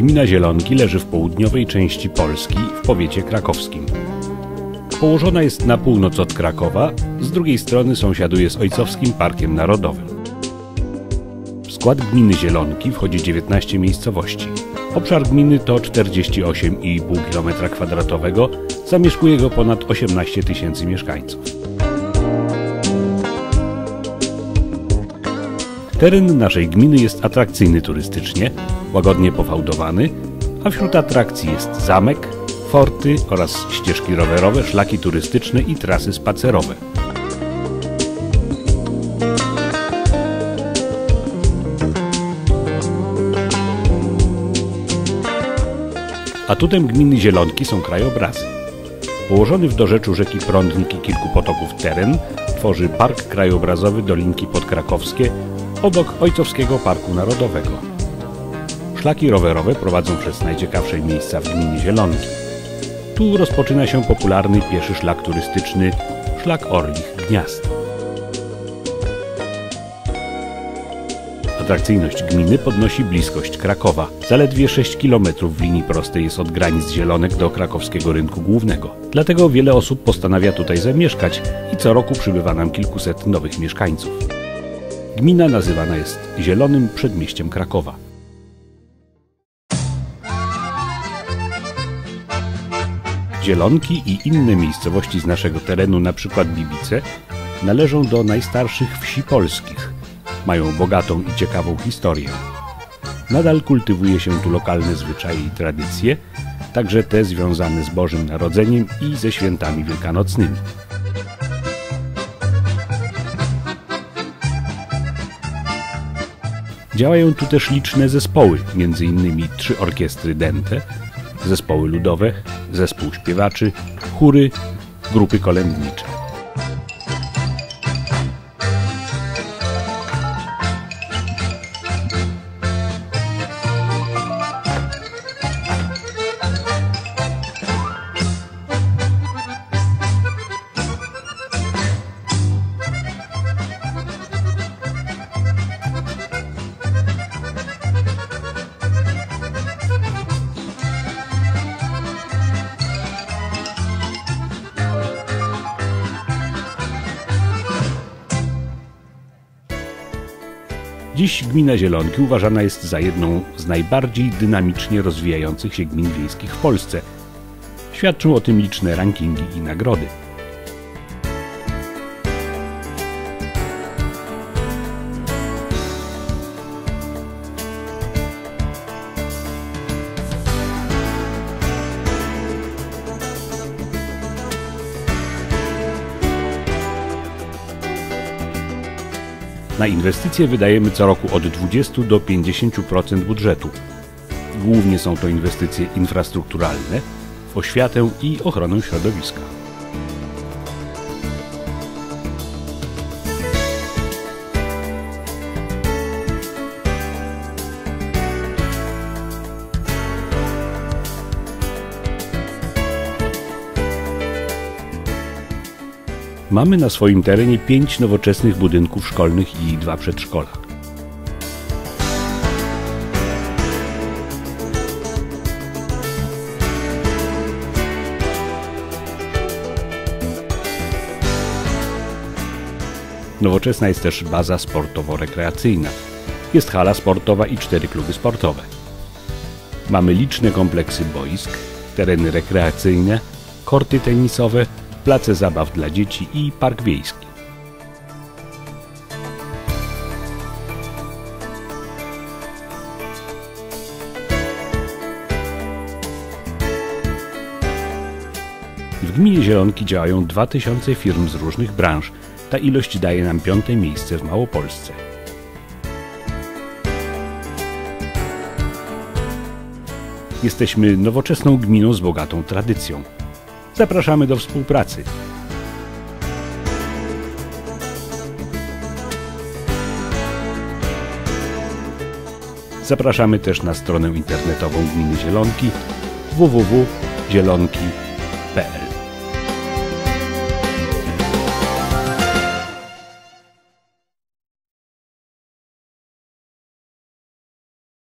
Gmina Zielonki leży w południowej części Polski w powiecie krakowskim. Położona jest na północ od Krakowa, z drugiej strony sąsiaduje z Ojcowskim Parkiem Narodowym. W skład gminy Zielonki wchodzi 19 miejscowości. Obszar gminy to 48,5 km2, zamieszkuje go ponad 18 tysięcy mieszkańców. Teren naszej gminy jest atrakcyjny turystycznie, łagodnie pofałdowany, a wśród atrakcji jest zamek, forty oraz ścieżki rowerowe, szlaki turystyczne i trasy spacerowe. Atutem gminy Zielonki są krajobrazy. Położony w dorzeczu rzeki Prądnik i kilku potoków teren tworzy Park Krajobrazowy Dolinki Podkrakowskie obok Ojcowskiego Parku Narodowego. Szlaki rowerowe prowadzą przez najciekawsze miejsca w gminie Zielonki. Tu rozpoczyna się popularny pieszy szlak turystyczny Szlak Orlich Gniazd. Atrakcyjność gminy podnosi bliskość Krakowa. Zaledwie 6 km w linii prostej jest od granic Zielonek do krakowskiego rynku głównego. Dlatego wiele osób postanawia tutaj zamieszkać i co roku przybywa nam kilkuset nowych mieszkańców. Gmina nazywana jest Zielonym Przedmieściem Krakowa. Zielonki i inne miejscowości z naszego terenu, np. Bibice, należą do najstarszych wsi polskich. Mają bogatą i ciekawą historię. Nadal kultywuje się tu lokalne zwyczaje i tradycje, także te związane z Bożym Narodzeniem i ze świętami wielkanocnymi. Działają tu też liczne zespoły, m.in. trzy orkiestry dente, zespoły ludowe, zespół śpiewaczy, chóry, grupy kolędnicze. Dziś gmina Zielonki uważana jest za jedną z najbardziej dynamicznie rozwijających się gmin wiejskich w Polsce. Świadczą o tym liczne rankingi i nagrody. Na inwestycje wydajemy co roku od 20 do 50% budżetu. Głównie są to inwestycje infrastrukturalne, w oświatę i ochronę środowiska. Mamy na swoim terenie pięć nowoczesnych budynków szkolnych i dwa przedszkola. Nowoczesna jest też baza sportowo-rekreacyjna. Jest hala sportowa i cztery kluby sportowe. Mamy liczne kompleksy boisk, tereny rekreacyjne, korty tenisowe, place zabaw dla dzieci i park wiejski. W gminie Zielonki działają 2000 firm z różnych branż. Ta ilość daje nam piąte miejsce w Małopolsce. Jesteśmy nowoczesną gminą z bogatą tradycją. Zapraszamy do współpracy. Zapraszamy też na stronę internetową Gminy Zielonki www.zielonki.pl